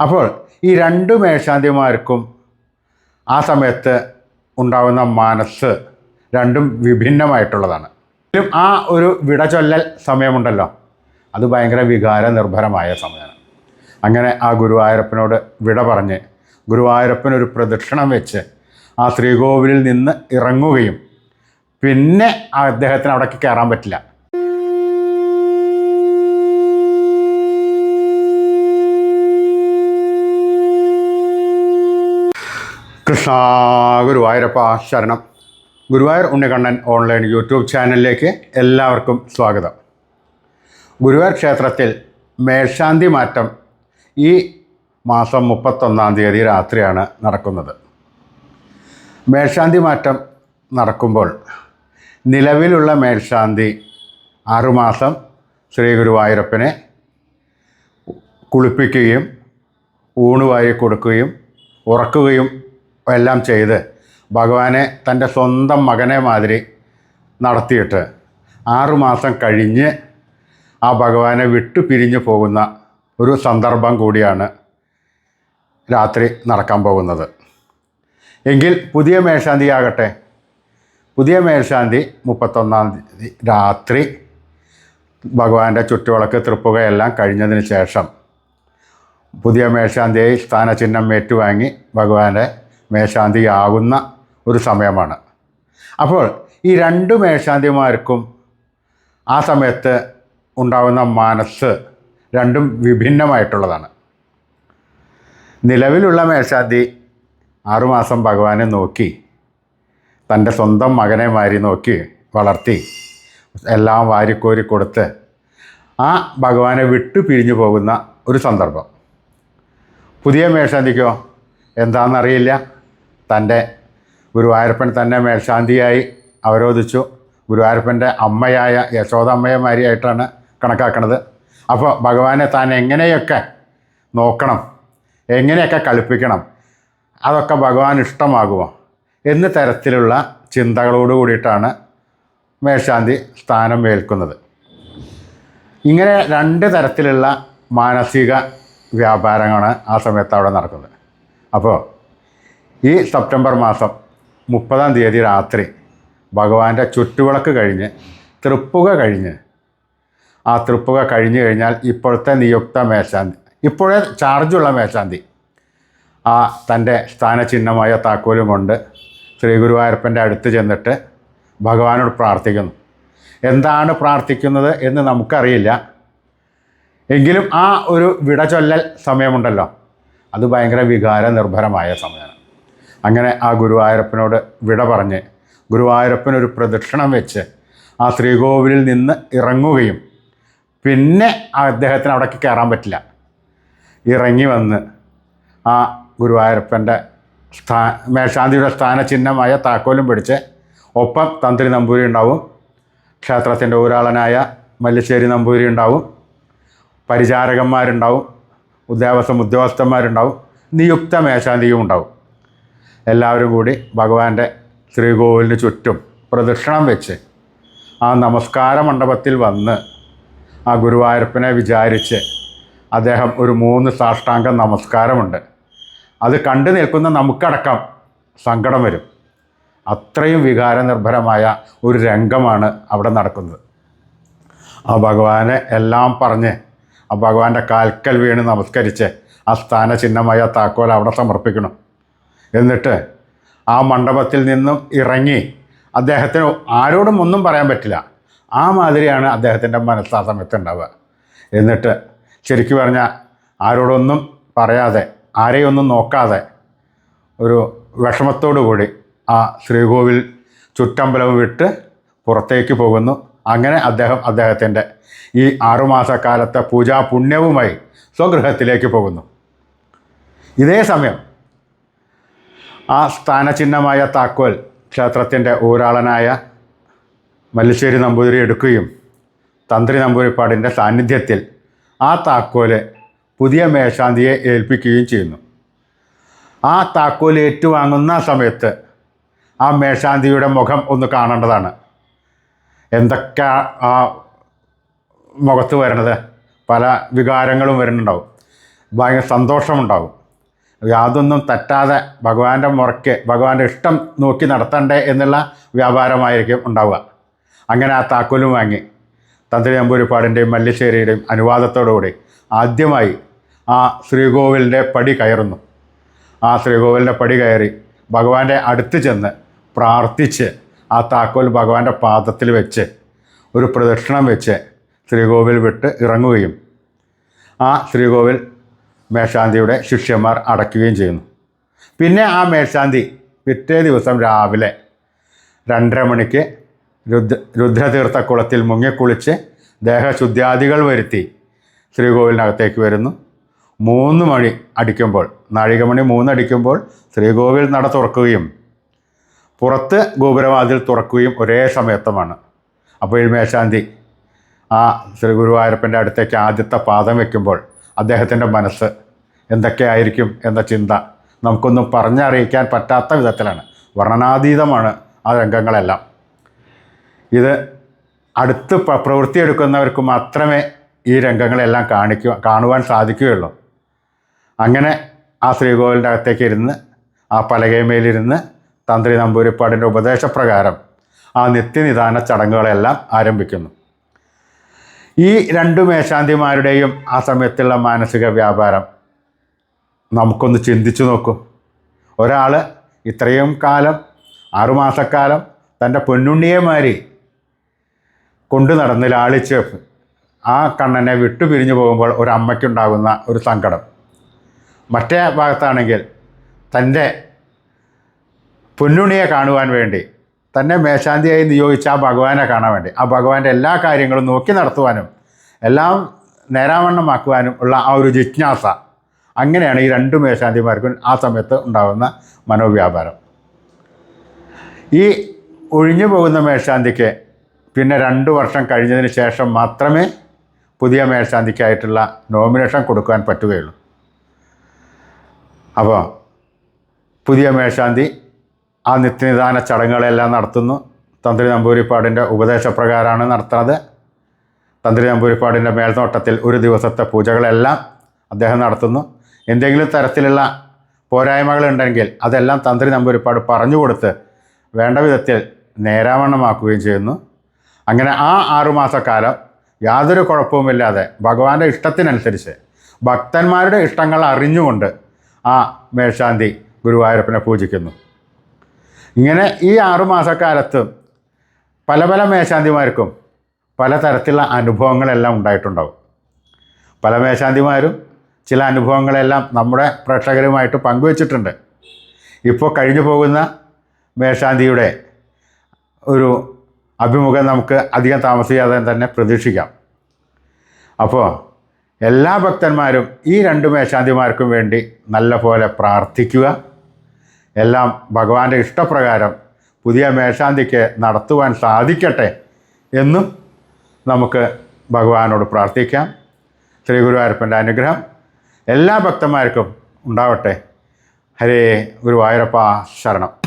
അപ്പോൾ ഈ രണ്ട് മേശാന്തിമാർക്കും ആ സമയത്ത് ഉണ്ടാകുന്ന മനസ്സ് രണ്ടും വിഭിന്നമായിട്ടുള്ളതാണ്. ആ ഒരു വിട ചൊല്ലൽ സമയമുണ്ടല്ലോ. അത് ഭയങ്കര വികാര നിർഭരമായ സമയമാണ്. അങ്ങനെ ആ ഗുരുവായൂരപ്പനോട് വിട പറഞ്ഞ് ഗുരുവായൂരപ്പനൊരു പ്രദക്ഷിണം വെച്ച് ആ ശ്രീകോവിലിൽ നിന്ന് ഇറങ്ങുകയും പിന്നെ അദ്ദേഹത്തിന് അവിടേക്ക് കയറാൻ പറ്റില്ല. കൃഷ്ണ ഗുരുവായൂരപ്പ ശരണം. ഗുരുവായൂർ ഉണ്ണികണ്ണൻ ഓൺലൈൻ യൂട്യൂബ് ചാനലിലേക്ക് എല്ലാവർക്കും സ്വാഗതം. ഗുരുവായൂർ ക്ഷേത്രത്തിൽ മേൽശാന്തി മാറ്റം ഈ മാസം മുപ്പത്തൊന്നാം തീയതി രാത്രിയാണ് നടക്കുന്നത്. മേൽശാന്തി മാറ്റം നടക്കുമ്പോൾ നിലവിലുള്ള മേൽശാന്തി ആറുമാസം ശ്രീ ഗുരുവായൂരപ്പനെ കുളിപ്പിക്കുകയും ഊണുവായി കൊടുക്കുകയും ഉറക്കുകയും എല്ലാം ചെയ്ത് ഭഗവാനെ തന്റെ സ്വന്തം മകനെ മാതിരി നടത്തിയിട്ട് ആറുമാസം കഴിഞ്ഞ് ആ ഭഗവാനെ വിട്ടു പിരിഞ്ഞു പോകുന്ന ഒരു സന്ദർഭം കൂടിയാണ് രാത്രി നടക്കാൻ പോകുന്നത്. എങ്കിൽ പുതിയ മേൽശാന്തി ആകട്ടെ. പുതിയ മേൽശാന്തി മുപ്പത്തൊന്നാം തീയതി രാത്രി ഭഗവാന്റെ ചുറ്റുവിളക്ക് തൃപ്പുകയെല്ലാം കഴിഞ്ഞതിന് ശേഷം പുതിയ മേൽശാന്തിയായി സ്ഥാനചിഹ്നം ഏറ്റുവാങ്ങി ഭഗവാന്റെ മേൽശാന്തിയാകുന്ന ഒരു സമയമാണ്. അപ്പോൾ ഈ രണ്ട് മേശാന്തിമാർക്കും ആ സമയത്ത് ഉണ്ടാകുന്ന മനസ്സ് രണ്ടും വിഭിന്നമായിട്ടുള്ളതാണ്. നിലവിലുള്ള മേശാന്തി ആറുമാസം ഭഗവാനെ നോക്കി തന്റെ സ്വന്തം മകനെ മാരി നോക്കി വളർത്തി എല്ലാം വാരിക്കോരി കൊടുത്ത് ആ ഭഗവാനെ വിട്ടു പിരിഞ്ഞു പോകുന്ന ഒരു സന്ദർഭം. പുതിയ മേശാന്തിക്കോ? എന്താണെന്നറിയില്ല തന്റെ ഗുരുവായൂരപ്പൻ തന്നെ മേൽശാന്തിയായി അവരോധിച്ചു. ഗുരുവായൂരപ്പന്റെ അമ്മയായ യശോദമ്മയമാരിയായിട്ടാണ് കണക്കാക്കണത്. അപ്പോൾ ഭഗവാനെ താൻ എങ്ങനെയൊക്കെ നോക്കണം എങ്ങനെയൊക്കെ കളിപ്പിക്കണം അതൊക്കെ ഭഗവാൻ ഇഷ്ടമാകുമോ എന്ന തരത്തിലുള്ള ചിന്തകളോട് കൂടിയിട്ടാണ് മേൽശാന്തി സ്ഥാനം ഏൽക്കുന്നത്. ഇങ്ങനെ രണ്ട് തരത്തിലുള്ള മാനസിക വ്യാപാരങ്ങളാണ് ആ സമയത്ത് അവിടെ നടക്കുന്നത്. അപ്പോൾ ഈ സെപ്റ്റംബർ മാസം മുപ്പതാം തീയതി രാത്രി ഭഗവാന്റെ ചുറ്റുവിളക്ക് കഴിഞ്ഞ് തൃപ്പുക കഴിഞ്ഞ്. ആ തൃപ്പുക കഴിഞ്ഞ് കഴിഞ്ഞാൽ ഇപ്പോഴത്തെ നിയുക്ത മേശാന്തി ഇപ്പോഴേ ചാർജുള്ള മേശാന്തി. ആ തന്റെ സ്ഥാനചിഹ്നമായ താക്കോലും കൊണ്ട് ശ്രീ ഗുരുവായൂരപ്പന്റെ അടുത്ത് ചെന്നിട്ട് ഭഗവാനോട് പ്രാർത്ഥിക്കുന്നു. എന്താണ് പ്രാർത്ഥിക്കുന്നത് എന്ന് നമുക്കറിയില്ല. എങ്കിലും ആ ഒരു വിട ചൊല്ലൽ സമയമുണ്ടല്ലോ. അത് ഭയങ്കര വികാര നിർഭരമായ സമയമാണ്. അങ്ങനെ ആ ഗുരുവായൂരപ്പനോട് വിട പറഞ്ഞ് ഗുരുവായൂരപ്പനൊരു പ്രദക്ഷിണം വെച്ച് ആ ശ്രീകോവിലിൽ നിന്ന് ഇറങ്ങുകയും പിന്നെ അദ്ദേഹത്തിന് അവിടേക്ക് കയറാൻ പറ്റില്ല. ഇറങ്ങി വന്ന് ആ ഗുരുവായൂരപ്പന്റെ സ്ഥാ മേശാന്തിയുടെ സ്ഥാനചിഹ്നമായ താക്കോലും പിടിച്ച് ഒപ്പം തന്ത്രി നമ്പൂരി ഉണ്ടാവും ക്ഷേത്രത്തിന്റെ ഊരാളനായ മല്ലിശ്ശേരി നമ്പൂരി ഉണ്ടാവും പരിചാരകന്മാരുണ്ടാവും ഉദ്യോഗസ്ഥ ഉദ്യോഗസ്ഥന്മാരുണ്ടാവും നിയുക്ത മേശാന്തിയും ഉണ്ടാവും. എല്ലാവരും കൂടി ഭഗവാന്റെ ശ്രീകോവിലിന് ചുറ്റും പ്രദക്ഷിണം വെച്ച് ആ നമസ്കാര മണ്ഡപത്തിൽ വന്ന് ആ ഗുരുവായൂരപ്പനെ വിചാരിച്ച് അദ്ദേഹം ഒരു മൂന്ന് സാഷ്ടാംഗ നമസ്കാരമുണ്ട്. അത് കണ്ടു നിൽക്കുന്ന നമുക്കടക്കം സങ്കടം വരും. അത്രയും വികാരനിർഭരമായ ഒരു രംഗമാണ് അവിടെ നടക്കുന്നത്. ആ ഭഗവാനെ എല്ലാം പറഞ്ഞ് ആ ഭഗവാന്റെ കാൽക്കൽ വീണ് നമസ്കരിച്ച് ആ സ്ഥാന ചിഹ്നമായ താക്കോൽ അവിടെ സമർപ്പിക്കണം. എന്നിട്ട് ആ മണ്ഡപത്തിൽ നിന്നും ഇറങ്ങി അദ്ദേഹത്തിന് ആരോടും ഒന്നും പറയാൻ പറ്റില്ല. ആ മാതിരിയാണ് അദ്ദേഹത്തിന്റെ മനസ്സ് ആ സമയത്ത് ഉണ്ടാവുക എന്നിട്ട് ശരിക്കു പറഞ്ഞാൽ ആരോടൊന്നും പറയാതെ ആരെയൊന്നും നോക്കാതെ ഒരു വിഷമത്തോടു കൂടി ആ ശ്രീകോവിൽ ചുറ്റമ്പലം വിട്ട് പുറത്തേക്ക് പോകുന്നു. അങ്ങനെ അദ്ദേഹം അദ്ദേഹത്തിന്റെ ഈ ആറുമാസക്കാലത്തെ പൂജാ പുണ്യവുമായി സ്വഗൃഹത്തിലേക്ക് പോകുന്നു. ഇതേ സമയം ആ സ്ഥാനചിഹ്നമായ താക്കോൽ ക്ഷേത്രത്തിന്റെ ഊരാളനായ മല്ലിശ്ശേരി നമ്പൂതിരി എടുക്കുകയും തന്ത്രി നമ്പൂരിപ്പാടിന്റെ സാന്നിധ്യത്തിൽ ആ താക്കോൽ പുതിയ മേശാന്തിയെ ഏൽപ്പിക്കുകയും ചെയ്യുന്നു. ആ താക്കോൽ ഏറ്റുവാങ്ങുന്ന സമയത്ത് ആ മേശാന്തിയുടെ മുഖം ഒന്ന് കാണേണ്ടതാണ്. എന്തൊക്കെ ആ മുഖത്ത് വരണത്? പല വികാരങ്ങളും വരുന്നുണ്ടാവും. ഭയങ്കര സന്തോഷമുണ്ടാകും യാതൊന്നും തട്ടാതെ ഭഗവാന്റെ മുറയ്ക്ക് ഭഗവാന്റെ ഇഷ്ടം നോക്കി നടത്തണ്ടേ എന്നുള്ള വ്യാപാരമായിരിക്കും ഉണ്ടാവുക. അങ്ങനെ ആ താക്കോലും വാങ്ങി. തന്ത്രി നമ്പൂരിപ്പാടിന്റെയും മല്ലിശ്ശേരിയുടെയും അനുവാദത്തോടുകൂടി ആദ്യമായി ആ ശ്രീകോവിലിന്റെ പടി കയറുന്നു. ആ ശ്രീകോവിലിന്റെ പടി കയറി ഭഗവാന്റെ അടുത്ത് ചെന്ന് പ്രാർത്ഥിച്ച് ആ താക്കോൽ ഭഗവാന്റെ പാദത്തിൽ വെച്ച് ഒരു പ്രദക്ഷിണം വെച്ച് ശ്രീകോവിൽ വിട്ട് ഇറങ്ങുകയും ആ ശ്രീകോവിൽ മേൽശാന്തിയുടെ ശിഷ്യന്മാർ അടയ്ക്കുകയും ചെയ്യുന്നു. പിന്നെ ആ മേശാന്തി പിറ്റേ ദിവസം രാവിലെ രണ്ടര മണിക്ക് രുദ്ര രുദ്രതീർത്ഥക്കുളത്തിൽ മുങ്ങിക്കുളിച്ച് ദേഹശുദ്ധ്യാദികൾ വരുത്തി ശ്രീകോവിലിനകത്തേക്ക് വരുന്നു. മൂന്ന് മണി അടിക്കുമ്പോൾ നാഴികമണി മൂന്നടിക്കുമ്പോൾ ശ്രീകോവിൽ നട തുറക്കുകയും പുറത്ത് ഗോപുരവാതിൽ തുറക്കുകയും ഒരേ സമയത്തുമാണ്. അപ്പോൾ ഈ മേശാന്തി ആ ശ്രീ ഗുരുവായൂരപ്പന്റെ അടുത്തേക്ക് ആദ്യത്തെ പാദം വയ്ക്കുമ്പോൾ അദ്ദേഹത്തിന്റെ മനസ്സ് എന്തൊക്കെയായിരിക്കും എന്ന ചിന്ത നമുക്കൊന്നും പറഞ്ഞറിയിക്കാൻ പറ്റാത്ത വിധത്തിലാണ്. വർണനാതീതമാണ് ആ രംഗങ്ങളെല്ലാം. ഇത് അടുത്ത് പ്രവൃത്തിയെടുക്കുന്നവർക്ക് മാത്രമേ ഈ രംഗങ്ങളെല്ലാം കാണിക്കുക കാണുവാൻ സാധിക്കുകയുള്ളൂ. അങ്ങനെ ആ ശ്രീകോവിലിന്റെ അകത്തേക്ക് ഇരുന്ന് ആ പലകയമേലിരുന്ന് തന്ത്രി നമ്പൂരിപ്പാടിന്റെ ഉപദേശപ്രകാരം ആ നിത്യനിദാന ചടങ്ങുകളെല്ലാം ആരംഭിക്കുന്നു. ഈ രണ്ടു മേശാന്തിമാരുടെയും ആ സമയത്തുള്ള മാനസിക വ്യാപാരം നമുക്കൊന്ന് ചിന്തിച്ചു നോക്കൂ. ഒരാൾ ഇത്രയും കാലം ആറുമാസക്കാലം തന്റെ പൊന്നുണ്ണിയെമാരി കൊണ്ടു നടന്ന് ലാളിച്ച് ആ കണ്ണനെ വിട്ടുപിരിഞ്ഞു പോകുമ്പോൾ ഒരു അമ്മയ്ക്കുണ്ടാകുന്ന ഒരു സങ്കടം. മറ്റേ ഭാഗത്താണെങ്കിൽ തന്റെ പൊന്നുണിയെ കാണുവാൻ വേണ്ടി തന്നെ മേശാന്തിയായി നിയോഗിച്ച ആ ഭഗവാനെ കാണാൻ വേണ്ടി. ആ ഭഗവാന്റെ എല്ലാ കാര്യങ്ങളും നോക്കി നടത്തുവാനും എല്ലാം നേരാവണ്ണമാക്കുവാനും ഉള്ള ആ ഒരു ജിജ്ഞാസ. അങ്ങനെയാണ് ഈ രണ്ട് മേശാന്തിമാർക്കും ആ സമയത്ത് ഉണ്ടാകുന്ന മനോവ്യാപാരം. ഈ ഒഴിഞ്ഞു പോകുന്ന മേശാന്തിക്ക് പിന്നെ രണ്ട് വർഷം കഴിഞ്ഞതിന് ശേഷം മാത്രമേ പുതിയ മേശാന്തിക്കായിട്ടുള്ള നോമിനേഷൻ കൊടുക്കാൻ പറ്റുകയുള്ളൂ. അപ്പോൾ പുതിയ മേൽശാന്തി ആ നിത്യനിദാന ചടങ്ങുകളെല്ലാം നടത്തുന്നു. തന്ത്രി നമ്പൂരിപ്പാടിന്റെ ഉപദേശപ്രകാരമാണ് നടത്തുന്നത്. തന്ത്രി നമ്പൂരിപ്പാടിന്റെ മേൽനോട്ടത്തിൽ ഒരു ദിവസത്തെ പൂജകളെല്ലാം അദ്ദേഹം നടത്തുന്നു. എന്തെങ്കിലും തരത്തിലുള്ള പോരായ്മകളുണ്ടെങ്കിൽ അതെല്ലാം തന്ത്രി നമ്പൂരിപ്പാട് പറഞ്ഞു കൊടുത്ത് വേണ്ട വിധത്തിൽ നേരാവണ്ണമാക്കുകയും ചെയ്യുന്നു. അങ്ങനെ ആ ആറുമാസക്കാലം യാതൊരു കുഴപ്പവുമില്ലാതെ ഭഗവാന്റെ ഇഷ്ടത്തിനനുസരിച്ച് ഭക്തന്മാരുടെ ഇഷ്ടങ്ങൾ അറിഞ്ഞുകൊണ്ട് ആ മേൽശാന്തി ഗുരുവായൂരപ്പനെ പൂജിക്കുന്നു. ഇങ്ങനെ ഈ ആറുമാസക്കാലത്ത് പല പല മേശാന്തിമാർക്കും പല തരത്തിലുള്ള അനുഭവങ്ങളെല്ലാം ഉണ്ടായിട്ടുണ്ടാവും. പല മേശാന്തിമാരും ചില അനുഭവങ്ങളെല്ലാം നമ്മുടെ പ്രേക്ഷകരുമായിട്ട് പങ്കുവച്ചിട്ടുണ്ട്. ഇപ്പോൾ കഴിഞ്ഞു പോകുന്ന മേശാന്തിയുടെ ഒരു അഭിമുഖം നമുക്ക് അധികം താമസിക്കാതെ തന്നെ പ്രതീക്ഷിക്കാം. അപ്പോൾ എല്ലാ ഭക്തന്മാരും ഈ രണ്ട് മേശാന്തിമാർക്കും വേണ്ടി നല്ല പോലെ പ്രാർത്ഥിക്കുക. എല്ലാം ഭഗവാന്റെ ഇഷ്ടപ്രകാരം പുതിയ മേശാന്തിക്ക് നടത്തുവാൻ സാധിക്കട്ടെ എന്നും നമുക്ക് ഭഗവാനോട് പ്രാർത്ഥിക്കാം. ശ്രീ ഗുരുവായൂരപ്പന്റെ അനുഗ്രഹം എല്ലാ ഭക്തന്മാർക്കും ഉണ്ടാവട്ടെ. ഹരേ ഗുരുവായൂരപ്പ ശരണം.